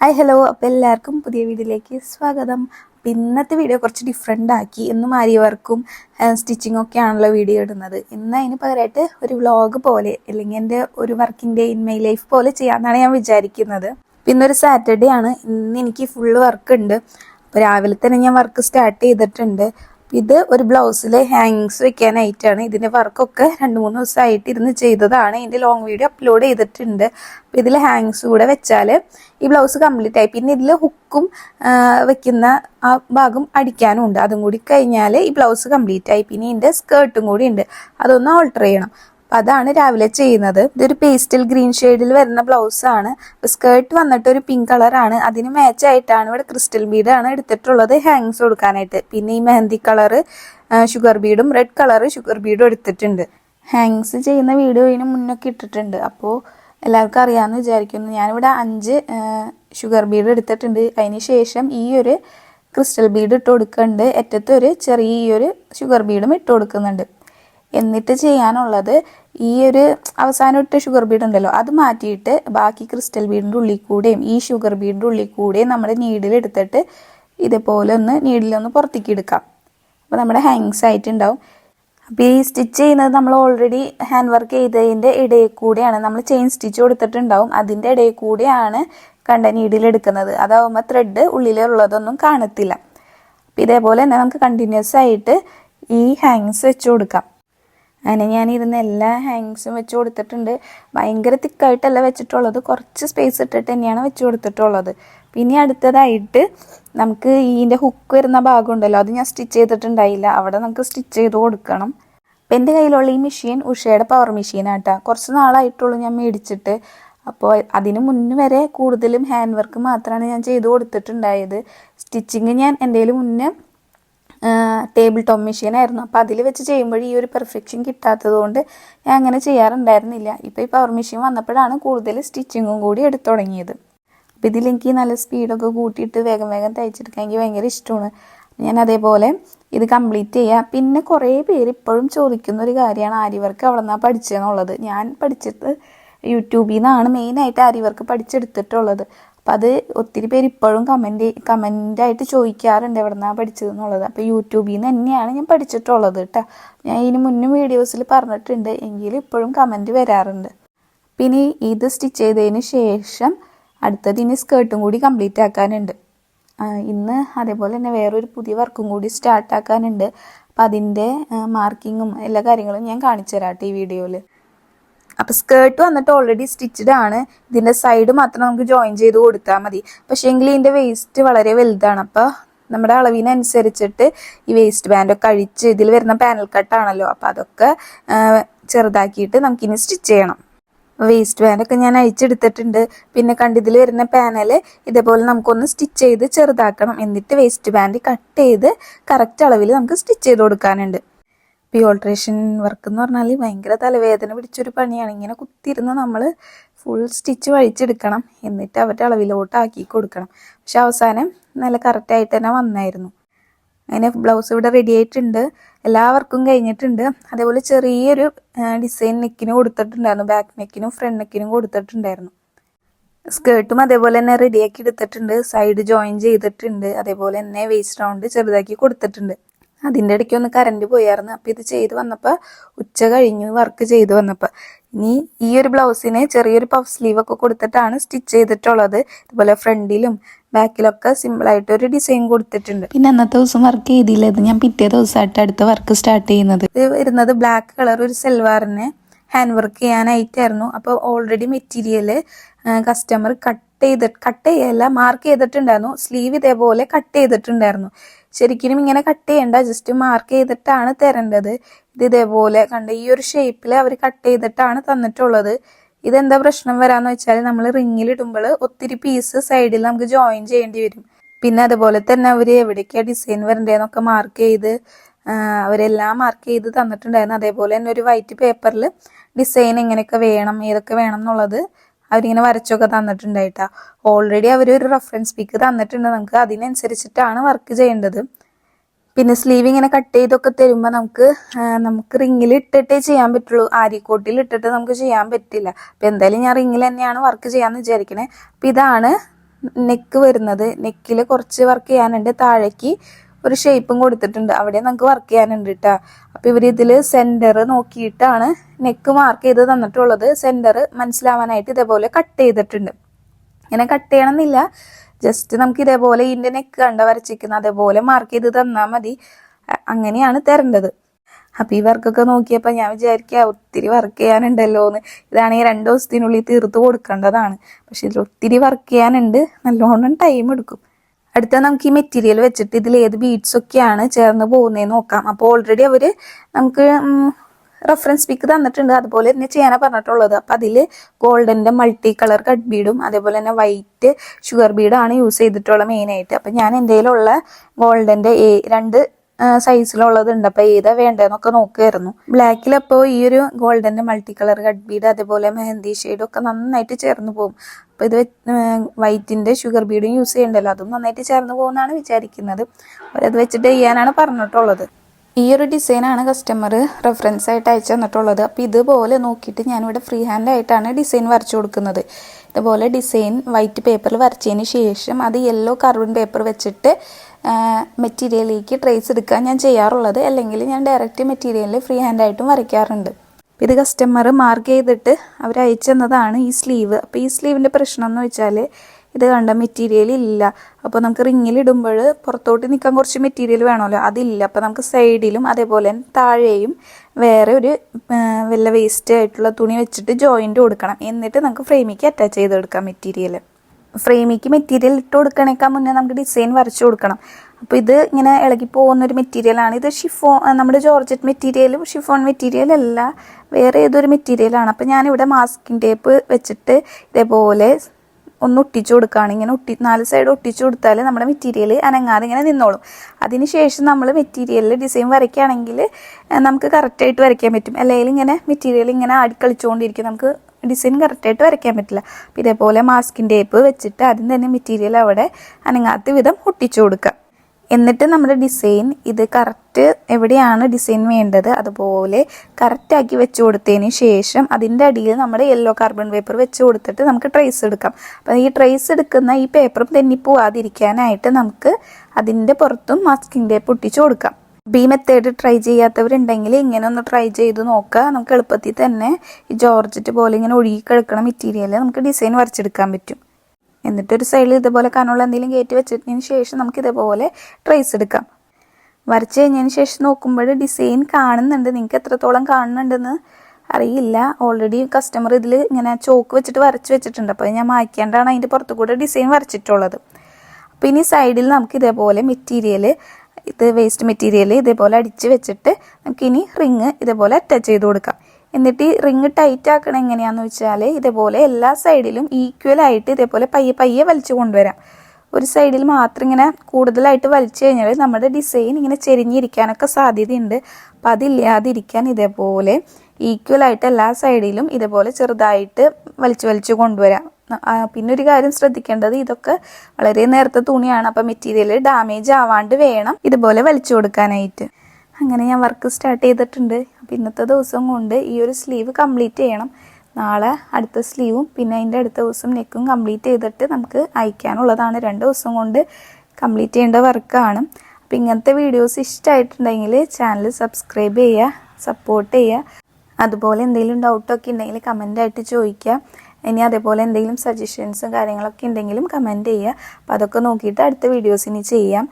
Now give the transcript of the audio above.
Hi hello അപ്പോൾ എല്ലാവർക്കും പുതിയ വീഡിയോയിലേക്ക് സ്വാഗതം. അപ്പോൾ ഇന്നത്തെ വീഡിയോ കുറച്ച് ഡിഫറെന്റ് ആക്കി. ഇന്നും ആരി വർക്കും സ്റ്റിച്ചിങ്ങും ഒക്കെ ആണല്ലോ വീഡിയോ ഇടുന്നത്. ഇന്ന് അതിന് പകരമായിട്ട് ഒരു വ്ളോഗ് പോലെ അല്ലെങ്കിൽ എന്റെ ഒരു working day in my life പോലെ ചെയ്യാമെന്നാണ് ഞാൻ വിചാരിക്കുന്നത്. പിന്നൊരു സാറ്റർഡേ ആണ്. ഇന്ന് എനിക്ക് ഫുള്ള് വർക്ക് ഉണ്ട്. അപ്പോൾ രാവിലെ തന്നെ ഞാൻ വർക്ക് സ്റ്റാർട്ട് ചെയ്തിട്ടുണ്ട്. ഇത് ഒരു ബ്ലൗസിൽ ഹാങ്ങിങ്സ് വെക്കാനായിട്ടാണ്. ഇതിന്റെ വർക്കൊക്കെ രണ്ട് മൂന്ന് ദിവസമായിട്ട് ഇരുന്ന് ചെയ്തതാണ്. ഇതിന്റെ ലോങ് വീഡിയോ അപ്ലോഡ് ചെയ്തിട്ടുണ്ട്. അപ്പോൾ ഇതിൽ ഹാങ്സ് കൂടെ വെച്ചാൽ ഈ ബ്ലൗസ് കംപ്ലീറ്റ് ആയി. പിന്നെ ഇതിൽ ഹുക്കും വെക്കുന്ന ആ ഭാഗം അടിക്കാനും ഉണ്ട്. അതും കൂടി കഴിഞ്ഞാൽ ഈ ബ്ലൗസ് കംപ്ലീറ്റ് ആയി. പിന്നെ ഇതിന്റെ സ്കേർട്ടും കൂടി ഉണ്ട്. അതൊന്ന് ഓൾട്ടർ ചെയ്യണം. അതാണ് രാവിലെ ചെയ്യുന്നത്. ഇതൊരു പേസ്റ്റൽ ഗ്രീൻ ഷെയ്ഡിൽ വരുന്ന ബ്ലൗസ് ആണ്. സ്കേർട്ട് വന്നിട്ട് ഒരു പിങ്ക് കളറാണ് അതിന് മാച്ച് ആയിട്ടാണ് ഇവിടെ ക്രിസ്റ്റൽ ബീഡ് ആണ് എടുത്തിട്ടുള്ളത് ഹാങ്സ് കൊടുക്കാനായിട്ട്. പിന്നെ ഈ മെഹന്തി കളറ് ഷുഗർ ബീഡും റെഡ് കളറ് ഷുഗർ ബീഡും എടുത്തിട്ടുണ്ട്. ഹാങ്സ് ചെയ്യുന്ന വീഡിയോ ഇതിന് മുന്നൊക്കെ ഇട്ടിട്ടുണ്ട്. അപ്പോൾ എല്ലാവർക്കും അറിയാമെന്ന് വിചാരിക്കുന്നു. ഞാനിവിടെ അഞ്ച് ഷുഗർ ബീഡ് എടുത്തിട്ടുണ്ട്. അതിന് ശേഷം ഈ ഒരു ക്രിസ്റ്റൽ ബീഡ് ഇട്ട് കൊടുക്കുന്നുണ്ട്. അറ്റത്തൊരു ചെറിയൊരു ഷുഗർ ബീഡും ഇട്ട് കൊടുക്കുന്നുണ്ട്. എന്നിട്ട് ചെയ്യാനുള്ളത് ഈ ഒരു അവസാനം ഷുഗർ ബീഡ് ഉണ്ടല്ലോ അത് മാറ്റിയിട്ട് ബാക്കി ക്രിസ്റ്റൽ ബീഡിന്റെ ഉള്ളിൽ കൂടെയും ഈ ഷുഗർ ബീഡിന്റെ ഉള്ളിൽ കൂടെയും നമ്മുടെ നീഡിൽ എടുത്തിട്ട് ഇതേപോലെ ഒന്ന് നീഡിലൊന്ന് പുറത്തേക്ക് എടുക്കാം. അപ്പോൾ നമ്മുടെ ഹാങ്സ് ആയിട്ടുണ്ടാവും. അപ്പോൾ ഈ സ്റ്റിച്ച് ചെയ്യുന്നത് നമ്മൾ ഓൾറെഡി ഹാൻഡ് വർക്ക് ചെയ്തതിന്റെ ഇടയിൽ കൂടെയാണ് നമ്മൾ ചെയിൻ സ്റ്റിച്ച് കൊടുത്തിട്ടുണ്ടാവും. അതിന്റെ ഇടയിൽ കൂടെയാണ് കണ്ട നീഡിൽ എടുക്കുന്നത്. അതാവുമ്പോൾ ത്രെഡ് ഉള്ളിലുള്ളതൊന്നും കാണത്തില്ല. അപ്പോൾ ഇതേപോലെ തന്നെ നമുക്ക് കണ്ടിന്യൂസ് ആയിട്ട് ഈ ഹാങ്സ് വെച്ച് കൊടുക്കാം. അങ്ങനെ ഞാൻ ഇരുന്ന് എല്ലാ ഹാങ്സും വെച്ച് കൊടുത്തിട്ടുണ്ട്. ഭയങ്കര തിക്കായിട്ടല്ല വെച്ചിട്ടുള്ളത്. കുറച്ച് സ്പേസ് ഇട്ടിട്ട് തന്നെയാണ് വെച്ച് കൊടുത്തിട്ടുള്ളത്. പിന്നെ അടുത്തതായിട്ട് നമുക്ക് ഇതിന്റെ ഹുക്ക് വരുന്ന ഭാഗമുണ്ടല്ലോ അത് ഞാൻ സ്റ്റിച്ച് ചെയ്തിട്ടുണ്ടായില്ല. അവിടെ നമുക്ക് സ്റ്റിച്ച് ചെയ്ത് കൊടുക്കണം. അപ്പം എന്റെ കയ്യിലുള്ള ഈ മെഷീൻ ഉഷയുടെ പവർ മെഷീനാട്ടാ കുറച്ച് നാളായിട്ടുള്ളൂ ഞാൻ മേടിച്ചിട്ട്. അപ്പോൾ അതിന് മുന്ന് വരെ കൂടുതലും ഹാൻഡ് വർക്ക് മാത്രമാണ് ഞാൻ ചെയ്ത് കൊടുത്തിട്ടുണ്ടായത്. സ്റ്റിച്ചിങ് ഞാൻ എന്റെ മുന്നേ ടേബിൾ ടോപ്പ് മെഷീനായിരുന്നു അപ്പോൾ അതിൽ വെച്ച് ചെയ്യുമ്പോൾ ഈ ഒരു പെർഫെക്ഷൻ കിട്ടാത്തത് കൊണ്ട് ഞാൻ അങ്ങനെ ചെയ്യാറുണ്ടായിരുന്നില്ല. ഇപ്പോൾ ഈ പവർ മെഷീൻ വന്നപ്പോഴാണ് കൂടുതൽ സ്റ്റിച്ചിങ്ങും കൂടി എടുത്തു തുടങ്ങിയത്. അപ്പോൾ ഇതിലെനിക്ക് നല്ല സ്പീഡൊക്കെ കൂട്ടിയിട്ട് വേഗം വേഗം തയ്ച്ചെടുക്കാൻ എനിക്ക് ഭയങ്കര ഇഷ്ടമാണ്. ഞാൻ അതേപോലെ ഇത് കംപ്ലീറ്റ് ചെയ്യുക പിന്നെ കുറേ പേര് ഇപ്പോഴും ചോദിക്കുന്ന ഒരു കാര്യമാണ് ആരി വർക്ക് അവിടെ നിന്നാണ് പഠിച്ചതെന്നുള്ളത് ഞാൻ പഠിച്ചിട്ട് യൂട്യൂബിൽ നിന്നാണ് മെയിനായിട്ട് ആരി വർക്ക് പഠിച്ചെടുത്തിട്ടുള്ളത്. അപ്പം അത് ഒത്തിരി പേര് ഇപ്പോഴും കമന്റ് കമന്റായിട്ട് ചോദിക്കാറുണ്ട് എവിടെ നിന്നാണ് പഠിച്ചതെന്നുള്ളത്. അപ്പോൾ യൂട്യൂബിൽ നിന്ന് തന്നെയാണ് ഞാൻ പഠിച്ചിട്ടുള്ളത് കേട്ടോ ഞാൻ ഇതിന് മുന്നും വീഡിയോസിൽ പറഞ്ഞിട്ടുണ്ട്. എങ്കിലും ഇപ്പോഴും കമന്റ് വരാറുണ്ട്. പിന്നെ ഇത് സ്റ്റിച്ച് ചെയ്തതിന് ശേഷം അടുത്തത് ഇനി സ്കേർട്ടും കൂടി കംപ്ലീറ്റ് ആക്കാനുണ്ട്. ഇന്ന് അതേപോലെ തന്നെ വേറൊരു പുതിയ വർക്കും കൂടി സ്റ്റാർട്ടാക്കാനുണ്ട് അപ്പം അതിന്റെ മാർക്കിങ്ങും എല്ലാ കാര്യങ്ങളും ഞാൻ കാണിച്ചു തരാം ഈ വീഡിയോയിൽ അപ്പോൾ സ്കേർട്ട് വന്നിട്ട് ഓൾറെഡി സ്റ്റിച്ചഡ് ആണ്. ഇതിന്റെ സൈഡ് മാത്രം നമുക്ക് ജോയിൻ ചെയ്ത് കൊടുത്താൽ മതി. പക്ഷേ എങ്കിൽ ഇതിന്റെ വേസ്റ്റ് വളരെ വലുതാണ്. അപ്പോൾ നമ്മുടെ അളവിനനുസരിച്ചിട്ട് ഈ വേസ്റ്റ് ബാൻഡൊക്കെ അഴിച്ച് ഇതിൽ വരുന്ന പാനൽ കട്ടാണല്ലോ അപ്പോൾ അതൊക്കെ ചെറുതാക്കിയിട്ട് നമുക്കിനി സ്റ്റിച്ച് ചെയ്യണം. വേസ്റ്റ് ബാൻഡൊക്കെ ഞാൻ അഴിച്ചെടുത്തിട്ടുണ്ട്. പിന്നെ കണ്ടിതിൽ വരുന്ന പാനൽ ഇതേപോലെ നമുക്കൊന്ന് സ്റ്റിച്ച് ചെയ്ത് ചെറുതാക്കണം. എന്നിട്ട് വേസ്റ്റ് ബാൻഡ് കട്ട് ചെയ്ത് കറക്റ്റ് അളവിൽ നമുക്ക് സ്റ്റിച്ച് ചെയ്ത് കൊടുക്കാനുണ്ട്. ഈ ഓൾട്രേഷൻ വർക്ക് എന്ന് പറഞ്ഞാൽ ഭയങ്കര തലവേദന പിടിച്ചൊരു പണിയാണ്. ഇങ്ങനെ കുത്തിയിരുന്ന് നമ്മൾ ഫുൾ സ്റ്റിച്ച് വഴിച്ചെടുക്കണം എന്നിട്ട് അവരുടെ അളവിലോട്ട് ആക്കി കൊടുക്കണം. പക്ഷെ അവസാനം നല്ല കറക്റ്റായിട്ട് തന്നെ വന്നായിരുന്നു. അങ്ങനെ ബ്ലൗസ് ഇവിടെ റെഡി ആയിട്ടുണ്ട്. എല്ലാ വർക്കും കഴിഞ്ഞിട്ടുണ്ട്. അതേപോലെ ചെറിയൊരു ഡിസൈൻ നെക്കിന് കൊടുത്തിട്ടുണ്ടായിരുന്നു. ബാക്ക് നെക്കിനും ഫ്രണ്ട് നെക്കിനും കൊടുത്തിട്ടുണ്ടായിരുന്നു. സ്കേർട്ടും അതേപോലെ തന്നെ റെഡിയാക്കി എടുത്തിട്ടുണ്ട്. സൈഡ് ജോയിൻ ചെയ്തിട്ടുണ്ട്. അതേപോലെ തന്നെ വേസ്റ്റ് റൗണ്ട് ചെറുതാക്കി കൊടുത്തിട്ടുണ്ട്. അതിന്റെ ഇടയ്ക്ക് ഒന്ന് കറണ്ട് പോയായിരുന്നു അപ്പോൾ ഇത് ചെയ്ത് വന്നപ്പോൾ ഉച്ച കഴിഞ്ഞു വർക്ക് ചെയ്ത് വന്നപ്പോൾ ഇനി ഈ ഒരു ബ്ലൗസിനെ ചെറിയൊരു പഫ് സ്ലീവ് ഒക്കെ കൊടുത്തിട്ടാണ് സ്റ്റിച്ച് ചെയ്തിട്ടുള്ളത്. ഇതുപോലെ ഫ്രണ്ടിലും ബാക്കിലൊക്കെ സിമ്പിളായിട്ട് ഒരു ഡിസൈൻ കൊടുത്തിട്ടുണ്ട്. പിന്നെ അന്നത്തെ ദിവസം വർക്ക് ചെയ്തില്ല ഇത് ഞാൻ പിറ്റേ ദിവസമായിട്ട് അടുത്ത വർക്ക് സ്റ്റാർട്ട് ചെയ്യുന്നത്. ഇത് വരുന്നത് ബ്ലാക്ക് കളർ ഒരു സെൽവാറിനെ ഹാൻഡ് വർക്ക് ചെയ്യാനായിട്ടായിരുന്നു. അപ്പോൾ ഓൾറെഡി മെറ്റീരിയൽ കസ്റ്റമർ കട്ട് ചെയ്ത് കട്ട് ചെയ്യല്ല മാർക്ക് ചെയ്തിട്ടുണ്ടായിരുന്നു. സ്ലീവ് ഇതേപോലെ കട്ട് ചെയ്തിട്ടുണ്ടായിരുന്നു. ശരിക്കും ഇങ്ങനെ കട്ട് ചെയ്യണ്ട. ജസ്റ്റ് മാർക്ക് ചെയ്തിട്ടാണ് തരേണ്ടത്. ഇത് ഇതേപോലെ കണ്ട ഈ ഒരു ഷേപ്പിൽ അവർ കട്ട് ചെയ്തിട്ടാണ് തന്നിട്ടുള്ളത്. ഇതെന്താ പ്രശ്നം വരാന്ന് വെച്ചാൽ നമ്മൾ റിങ്ങിൽ ഇടുമ്പോൾ ഒത്തിരി പീസ് സൈഡിൽ നമുക്ക് ജോയിൻ ചെയ്യേണ്ടി വരും. പിന്നെ അതുപോലെ തന്നെ അവർ എവിടേക്കാണ് ഡിസൈൻ വരണ്ടേന്നൊക്കെ മാർക്ക് ചെയ്ത് അവരെല്ലാം മാർക്ക് ചെയ്ത് തന്നിട്ടുണ്ടായിരുന്നു. അതേപോലെ തന്നെ ഒരു വൈറ്റ് പേപ്പറിൽ ഡിസൈൻ എങ്ങനെയൊക്കെ വേണം ഏതൊക്കെ വേണം എന്നുള്ളത് അവരിങ്ങനെ വരച്ചൊക്കെ തന്നിട്ടുണ്ടായിട്ടാ. ഓൾറെഡി അവർ ഒരു റെഫറൻസ് പിക്ക് തന്നിട്ടുണ്ട്. നമുക്ക് അതിനനുസരിച്ചിട്ടാണ് വർക്ക് ചെയ്യേണ്ടത്. പിന്നെ സ്ലീവ് ഇങ്ങനെ കട്ട് ചെയ്തൊക്കെ തരുമ്പോൾ നമുക്ക് നമുക്ക് റിങ്ങിൽ ഇട്ടിട്ടേ ചെയ്യാൻ പറ്റുള്ളൂ. ആരിക്കോട്ടിൽ ഇട്ടിട്ട് നമുക്ക് ചെയ്യാൻ പറ്റില്ല. അപ്പം എന്തായാലും ഞാൻ റിങ്ങിൽ തന്നെയാണ് വർക്ക് ചെയ്യാമെന്ന് വിചാരിക്കണേ. അപ്പം ഇതാണ് നെക്ക് വരുന്നത്. നെക്കിൽ കുറച്ച് വർക്ക് ചെയ്യാനുണ്ട്. താഴേക്ക് ഒരു ഷേപ്പും കൊടുത്തിട്ടുണ്ട്. അവിടെ നമുക്ക് വർക്ക് ചെയ്യാനുണ്ട് കേട്ടോ അപ്പോൾ ഇവർ ഇതിൽ സെന്റർ നോക്കിയിട്ടാണ് നെക്ക് മാർക്ക് ചെയ്ത് തന്നിട്ടുള്ളത്. സെന്റർ മനസ്സിലാവാനായിട്ട് ഇതേപോലെ കട്ട് ചെയ്തിട്ടുണ്ട്. ഇങ്ങനെ കട്ട് ചെയ്യണമെന്നില്ല. ജസ്റ്റ് നമുക്ക് ഇതേപോലെ ഇതിന്റെ നെക്ക് കണ്ട വരച്ചിരിക്കുന്ന അതേപോലെ മാർക്ക് ചെയ്ത് തന്നാൽ മതി. അങ്ങനെയാണ് തരേണ്ടത്. അപ്പോൾ ഈ വർക്കൊക്കെ നോക്കിയപ്പോൾ ഞാൻ വിചാരിക്കുക ഒത്തിരി വർക്ക് ചെയ്യാനുണ്ടല്ലോ എന്ന് ഈ രണ്ട് ദിവസത്തിനുള്ളിൽ തീർത്ത് കൊടുക്കേണ്ടതാണ്. പക്ഷെ ഇതിൽ ഒത്തിരി വർക്ക് ചെയ്യാനുണ്ട്. നല്ലോണം ടൈം എടുക്കും. അടുത്ത നമുക്ക് ഈ മെറ്റീരിയൽ വെച്ചിട്ട് ഇതിൽ ഏത് ബീഡ്സ് ഒക്കെയാണ് ചേർന്ന് പോകുന്നതെന്ന് നോക്കാം. അപ്പോൾ ഓൾറെഡി അവർ നമുക്ക് റെഫറൻസ് പിക്ക് തന്നിട്ടുണ്ട്. അതുപോലെ തന്നെ ചെയ്യാനാണ് പറഞ്ഞിട്ടുള്ളത്. അപ്പം അതിൽ ഗോൾഡന്റെ മൾട്ടി കളർ കട്ട് ബീഡും അതേപോലെ തന്നെ വൈറ്റ് ഷുഗർ ബീഡാണ് യൂസ് ചെയ്തിട്ടുള്ളത് മെയിനായിട്ട് അപ്പം ഞാൻ എന്റെ കയ്യിലുള്ള ഗോൾഡന്റെ രണ്ട് സൈസിലുള്ളത് ഉണ്ട്. അപ്പോൾ ഏതാ വേണ്ടതെന്നൊക്കെ നോക്കുമായിരുന്നു ബ്ലാക്കിൽ അപ്പോൾ ഈ ഒരു ഗോൾഡന്റെ മൾട്ടി കളർ കട്ട് ബീഡ് അതേപോലെ മെഹന്തി ഷെയ്ഡും ഒക്കെ നന്നായിട്ട് ചേർന്ന് പോകും. അപ്പോൾ ഇത് വൈറ്റിന്റെ ഷുഗർ ബീഡും യൂസ് ചെയ്യണ്ടല്ലോ. അതും നന്നായിട്ട് ചേർന്ന് പോകുമെന്നാണ് വിചാരിക്കുന്നത്. അവരത് വെച്ചിട്ട് ചെയ്യാനാണ് പറഞ്ഞിട്ടുള്ളത്. ഈ ഒരു ഡിസൈനാണ് കസ്റ്റമർ റെഫറൻസ് ആയിട്ട് അയച്ചു തന്നിട്ടുള്ളത്. അപ്പോൾ ഇതുപോലെ നോക്കിയിട്ട് ഞാനിവിടെ ഫ്രീ ഹാൻഡ് ആയിട്ടാണ് ഡിസൈൻ വരച്ചു കൊടുക്കുന്നത്. ഇതുപോലെ ഡിസൈൻ വൈറ്റ് പേപ്പറിൽ വരച്ചതിന് ശേഷം അത് യെല്ലോ കാർബൺ പേപ്പർ വെച്ചിട്ട് മെറ്റീരിയലിലേക്ക് ട്രേസ് എടുക്കാൻ ഞാൻ ചെയ്യാറുള്ളത്. അല്ലെങ്കിൽ ഞാൻ ഡയറക്റ്റ് മെറ്റീരിയലിൽ ഫ്രീ ഹാൻഡ് ആയിട്ടും വരയ്ക്കാറുണ്ട്. ഇത് കസ്റ്റമർ മാർക്ക് ചെയ്തിട്ട് അവർ അയച്ചു തന്നതാണ് ഈ സ്ലീവ് അപ്പോൾ ഈ സ്ലീവിന്റെ പ്രശ്നം എന്ന് വെച്ചാൽ ഇത് കണ്ട മെറ്റീരിയൽ ഇല്ല. അപ്പോൾ നമുക്ക് റിങ്ങിൽ ഇടുമ്പോൾ പുറത്തോട്ട് നിൽക്കാൻ കുറച്ച് മെറ്റീരിയൽ വേണമല്ലോ. അതില്ല. അപ്പോൾ നമുക്ക് സൈഡിലും അതേപോലെ താഴെയും വേറെ ഒരു വല്ല വേസ്റ്റ് ആയിട്ടുള്ള തുണി വെച്ചിട്ട് ജോയിന്റ് കൊടുക്കണം. എന്നിട്ട് നമുക്ക് ഫ്രെയിമിക്ക് അറ്റാച്ച് ചെയ്തെടുക്കാം മെറ്റീരിയൽ ഫ്രെയിമിക്ക് മെറ്റീരിയൽ ഇട്ട് കൊടുക്കണേക്കാൾ മുന്നേ നമുക്ക് ഡിസൈൻ വരച്ചു കൊടുക്കണം. അപ്പോൾ ഇത് ഇങ്ങനെ ഇളകി പോകുന്ന ഒരു മെറ്റീരിയലാണ് ഇത് ഷിഫോൺ നമ്മുടെ ജോർജറ്റ് മെറ്റീരിയലും ഷിഫോൺ മെറ്റീരിയൽ അല്ല വേറെ ഏതൊരു മെറ്റീരിയലാണ് അപ്പോൾ ഞാനിവിടെ മാസ്കിംഗ് ടേപ്പ് വെച്ചിട്ട് ഇതേപോലെ ഒന്ന് ഒട്ടിച്ചു കൊടുക്കുകയാണ്. ഇങ്ങനെ ഒട്ടി നാല് സൈഡ് ഒട്ടിച്ചു കൊടുത്താൽ നമ്മുടെ മെറ്റീരിയൽ അനങ്ങാതെ ഇങ്ങനെ നിന്നോളും. അതിനുശേഷം നമ്മൾ മെറ്റീരിയലിൽ ഡിസൈൻ വരയ്ക്കുകയാണെങ്കിൽ നമുക്ക് കറക്റ്റായിട്ട് വരയ്ക്കാൻ പറ്റും. അല്ലെങ്കിൽ ഇങ്ങനെ മെറ്റീരിയൽ ഇങ്ങനെ ആടിക്കളിച്ചുകൊണ്ടിരിക്കും. നമുക്ക് ഡിസൈൻ കറക്റ്റായിട്ട് വരയ്ക്കാൻ പറ്റില്ല. അപ്പോൾ ഇതേപോലെ മാസ്കിൻ ടേപ്പ് വെച്ചിട്ട് ആദ്യം തന്നെ മെറ്റീരിയൽ അവിടെ അനങ്ങാത്ത വിധം ഒട്ടിച്ചു കൊടുക്കുക. എന്നിട്ട് നമ്മുടെ ഡിസൈൻ ഇത് കറക്റ്റ് എവിടെയാണ് ഡിസൈൻ വേണ്ടത് അതുപോലെ കറക്റ്റാക്കി വെച്ച് കൊടുത്തതിന് ശേഷം അതിന്റെ അടിയിൽ നമ്മുടെ യെല്ലോ കാർബൺ പേപ്പർ വെച്ച് കൊടുത്തിട്ട് നമുക്ക് ട്രേസ് എടുക്കാം. അപ്പം ഈ ട്രേസ് എടുക്കുന്ന ഈ പേപ്പറും തെന്നിപ്പോവാതിരിക്കാനായിട്ട് നമുക്ക് അതിന്റെ പുറത്തും മാസ്കിംഗ് ടേപ്പ് ഒട്ടിച്ചു കൊടുക്കാം. ഈ മെത്തേഡ് ട്രൈ ചെയ്യാത്തവരുണ്ടെങ്കിൽ ഇങ്ങനെ ഒന്ന് ട്രൈ ചെയ്ത് നോക്കുക. നമുക്ക് എളുപ്പത്തിൽ തന്നെ ഈ ജോർജറ്റ് പോലെ ഇങ്ങനെ ഒഴുകി കിടക്കണ മെറ്റീരിയൽ നമുക്ക് ഡിസൈൻ വരച്ചെടുക്കാൻ പറ്റും. എന്നിട്ടൊരു സൈഡിൽ ഇതുപോലെ കനുള്ള എന്തെങ്കിലും കയറ്റി വെച്ചതിന് ശേഷം നമുക്ക് ഇതേപോലെ ട്രേസ് എടുക്കാം. വരച്ച് കഴിഞ്ഞതിന് ശേഷം നോക്കുമ്പോൾ ഡിസൈൻ കാണുന്നുണ്ട്. നിങ്ങൾക്ക് എത്രത്തോളം കാണുന്നുണ്ടെന്ന് അറിയില്ല. ഓൾറെഡി കസ്റ്റമർ ഇതിൽ ഇങ്ങനെ ചോക്ക് വെച്ചിട്ട് വരച്ച് വെച്ചിട്ടുണ്ട്. അപ്പോൾ ഞാൻ മായ്ക്കാണ്ടാണ് അതിന്റെ പുറത്തു കൂടെ ഡിസൈൻ വരച്ചിട്ടുള്ളത്. അപ്പോൾ ഇനി സൈഡിൽ നമുക്ക് ഇതേപോലെ മെറ്റീരിയൽ ഇത് വേസ്റ്റ് മെറ്റീരിയൽ ഇതേപോലെ അടിച്ച് വെച്ചിട്ട് നമുക്കിനി റിങ് ഇതേപോലെ അറ്റാച്ച് ചെയ്ത് കൊടുക്കാം. എന്നിട്ട് ഈ റിങ് ടൈറ്റ് ആക്കണം എങ്ങനെയാണെന്ന് വെച്ചാൽ ഇതേപോലെ എല്ലാ സൈഡിലും ഈക്വൽ ആയിട്ട് ഇതേപോലെ പയ്യെ പയ്യെ വലിച്ചു കൊണ്ടുവരാം. ഒരു സൈഡിൽ മാത്രം ഇങ്ങനെ കൂടുതലായിട്ട് വലിച്ചു കഴിഞ്ഞാൽ നമ്മുടെ ഡിസൈൻ ഇങ്ങനെ ചെരിഞ്ഞിരിക്കാനൊക്കെ സാധ്യതയുണ്ട്. അപ്പം അതില്ലാതിരിക്കാൻ ഇതേപോലെ ഈക്വൽ ആയിട്ട് എല്ലാ സൈഡിലും ഇതേപോലെ ചെറുതായിട്ട് വലിച്ചു വലിച്ചു കൊണ്ടുവരാം. പിന്നെ ഒരു കാര്യം ശ്രദ്ധിക്കേണ്ടത് ഇതൊക്കെ വളരെ നേരത്തെ തുണിയാണ്. അപ്പം മെറ്റീരിയൽ ഡാമേജ് ആവാണ്ട് വേണം ഇതുപോലെ വലിച്ചു കൊടുക്കാനായിട്ട്. അങ്ങനെ ഞാൻ വർക്ക് സ്റ്റാർട്ട് ചെയ്തിട്ടുണ്ട്. അപ്പം ഇന്നത്തെ ദിവസം കൊണ്ട് ഈ ഒരു സ്ലീവ് കംപ്ലീറ്റ് ചെയ്യണം. നാളെ അടുത്ത സ്ലീവും പിന്നെ അതിന്റെ അടുത്ത ദിവസം നെക്കും കംപ്ലീറ്റ് ചെയ്തിട്ട് നമുക്ക് അയക്കാനുള്ളതാണ്. രണ്ട് ദിവസം കൊണ്ട് കംപ്ലീറ്റ് ചെയ്യേണ്ട വർക്കാണ് അപ്പം ഇങ്ങനത്തെ വീഡിയോസ് ഇഷ്ടമായിട്ടുണ്ടെങ്കിൽ ചാനൽ സബ്സ്ക്രൈബ് ചെയ്യുക സപ്പോർട്ട് ചെയ്യുക. അതുപോലെ എന്തെങ്കിലും ഡൗട്ടൊക്കെ ഉണ്ടെങ്കിൽ കമന്റായിട്ട് ചോദിക്കുക. ഇനി അതേപോലെ എന്തെങ്കിലും സജഷൻസും കാര്യങ്ങളൊക്കെ ഉണ്ടെങ്കിലും കമന്റ് ചെയ്യുക. അപ്പോൾ അതൊക്കെ നോക്കിയിട്ട് അടുത്ത വീഡിയോസ് ഇനി ചെയ്യാം.